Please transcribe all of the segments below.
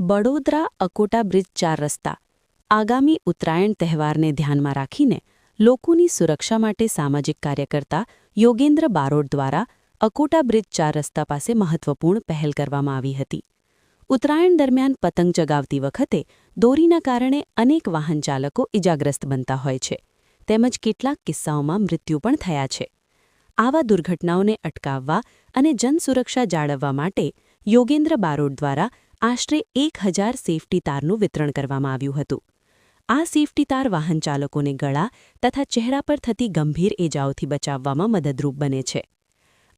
Vadodara Akota bridge ચાર રસ્તા, આગામી ઉત્તરાયણ તહેવારને ધ્યાનમાં રાખીને લોકોની સુરક્ષા માટે સામાજિક કાર્યકર્તા યોગેન્દ્ર બારોટ દ્વારા અકોટા બ્રિજ ચાર રસ્તા પાસે મહત્વપૂર્ણ પહેલ કરવામાં આવી હતી. ઉત્તરાયણ દરમિયાન પતંગ ચગાવતી વખતે દોરીના કારણે અનેક વાહન ચાલકો ઇજાગ્રસ્ત બનતા હોય છે, તેમજ કેટલાક કિસ્સાઓમાં મૃત્યુ પણ થયા છે. આવા દુર્ઘટનાઓને અટકાવવા અને જનસુરક્ષા જાળવવા માટે યોગેન્દ્ર બારોટ દ્વારા આશરે એક હજાર સેફટી તારનું વિતરણ કરવામાં આવ્યું હતું. આ સેફટી તાર વાહન ચાલકોને ગળા તથા ચહેરા પર થતી ગંભીર ઇજાઓથી બચાવવામાં મદદરૂપ બને છે.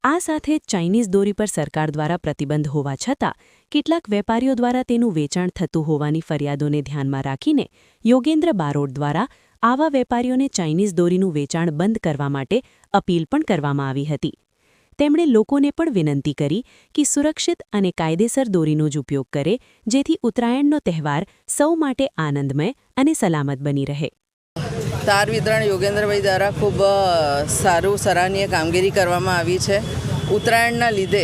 આ સાથે ચાઇનીઝ દોરી પર સરકાર દ્વારા પ્રતિબંધ હોવા છતાં, કેટલાક વેપારીઓ દ્વારા તેનું વેચાણ થતું હોવાની ફરિયાદોને ધ્યાનમાં રાખીને યોગેન્દ્ર બારોટ દ્વારા આવા વેપારીઓને ચાઇનીઝ દોરીનું વેચાણ બંધ કરવા માટે અપીલ પણ કરવામાં આવી હતી. તેમણે લોકોને પણ વિનંતી કરી કે સુરક્ષિત અને કાયદેસર દોરીનો જ ઉપયોગ કરે, જેથી ઉત્તરાયણનો તહેવાર સૌ માટે આનંદમય અને સલામત બની રહે. તાર વિતરણ યોગેન્દ્રભાઈ દ્વારા ખૂબ સારું સરાહનીય કામગીરી કરવામાં આવી છે. ઉત્તરાયણના લીધે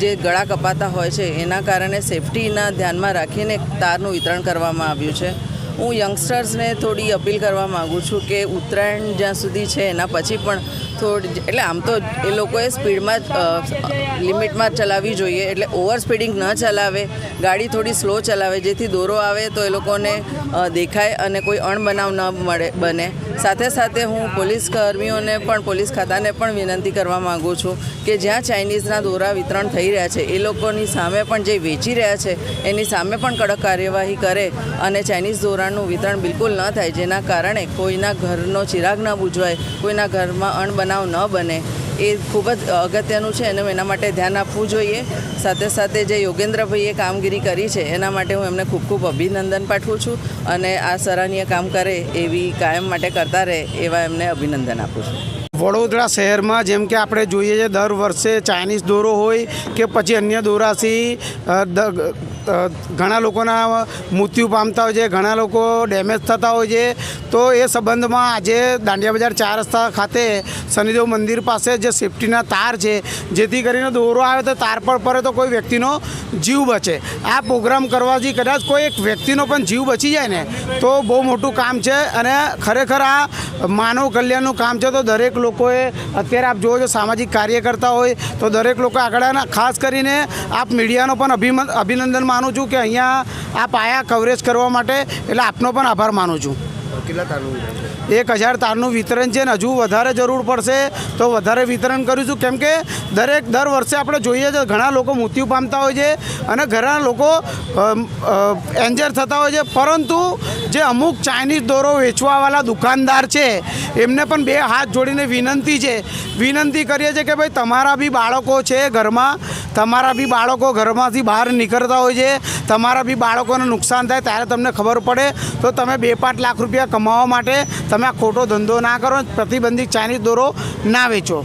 જે ગળા કપાતા હોય છે, એના કારણે સેફટીના ધ્યાનમાં રાખીને તારનું વિતરણ કરવામાં આવ્યું છે. હું યંગસ્ટર્સને થોડી અપીલ કરવા માગું છું કે ઉત્તરાયણ જ્યાં સુધી છે, એના પછી પણ થોડી એટલે આમ તો એ લોકોએ સ્પીડમાં જ લિમિટમાં ચલાવવી જોઈએ. એટલે ઓવર સ્પીડિંગ ન ચલાવે, ગાડી થોડી સ્લો ચલાવે. જેથી દોરો આવે તો એ લોકોને દેખાય અને કોઈ અણબનાવ ન મળે, બને. સાથે સાથે હું પોલીસ કર્મીઓને પણ, પોલીસ ખાતાને પણ વિનંતી કરવા માગું છું કે જ્યાં ચાઇનીઝના દોરા વિતરણ થઈ રહ્યા છે, એ લોકોની સામે પણ જે વેચી રહ્યા છે, એની સામે પણ કડક કાર્યવાહી કરે અને ચાઇનીઝ દોરાનું વિતરણ બિલકુલ ન થાય. જેના કારણે કોઈના ઘરનો ચિરાગ ન બુજવાય, કોઈના ઘરમાં અણબનાવ ન બને એ ખૂબ જ અગત્યનું છે અને એના માટે ધ્યાન આપવું જોઈએ. સાથે સાથે જે યોગેન્દ્રભાઈએ કામગીરી કરી છે એના માટે હું એમને ખૂબ ખૂબ અભિનંદન પાઠવું છું અને આ સરાહનીય કામ કરે એવી કાયમ માટે કરતા રહે એવા એમને અભિનંદન આપું છું. વડોદરા શહેરમાં જેમ કે આપણે જોઈએ છે દર વર્ષે ચાઇનીઝ દોરો હોય કે પછી અન્ય દોરાથી ઘણા લોકોના મૃત્યુ પામતા હોય છે, ઘણા લોકો ડેમેજ થતા હોય છે. તો એ સંબંધમાં આજે દાંડિયા બજાર ચાર રસ્તા ખાતે શનિદેવ મંદિર પાસે જે સેફટીના તાર છે, જેથી કરીને દોરો આવે તો તાર પર પડે તો કોઈ વ્યક્તિનો જીવ બચે. આ પ્રોગ્રામ કરવાથી કદાચ કોઈ એક વ્યક્તિનો પણ જીવ બચી જાય ને, તો બહુ મોટું કામ છે અને ખરેખર આ માનવ કલ્યાણનું કામ છે તો દરેક લોકોએ અત્યારે આપ જોવો છો સામાજિક કાર્યકર્તા હોય તો દરેક લોકો આગળના ખાસ કરીને આપ મીડિયાનો પણ અભિમન, અભિનંદન માનું છું કે અહીંયા આપ આયા કવરેજ કરવા માટે એટલે આપનો પણ આભાર માનું છું. એક હજાર તારનું વિતરણ છે ને હજુ વધારે જરૂર પડશે તો વધારે વિતરણ કરીશું કેમ કે દરેક દર વર્ષે આપણે જોઈએ છે, ઘણા લોકો મૃત્યુ પામતા હોય છે અને ઘણા લોકો એન્જર થતા હોય છે. પરંતુ જે અમુક ચાઇનીઝ દોરો વેચવાવાળા દુકાનદાર છે, એમને પણ બે હાથ જોડીને વિનંતી છે. વિનંતી કરીએ છીએ કે ભાઈ, તમારા બી બાળકો છે ઘરમાં, તમારા બી બાળકો ઘરમાંથી બહાર નીકળતા હોય છે. તમારા બી બાળકોને નુકસાન થાય ત્યારે તમને ખબર પડે. તો તમે બે પાંચ લાખ રૂપિયા કમાવા માટે તમે આ ખોટો ધંધો ના કરો, પ્રતિબંધિત ચાઇનીઝ દોરો, ના વેચો.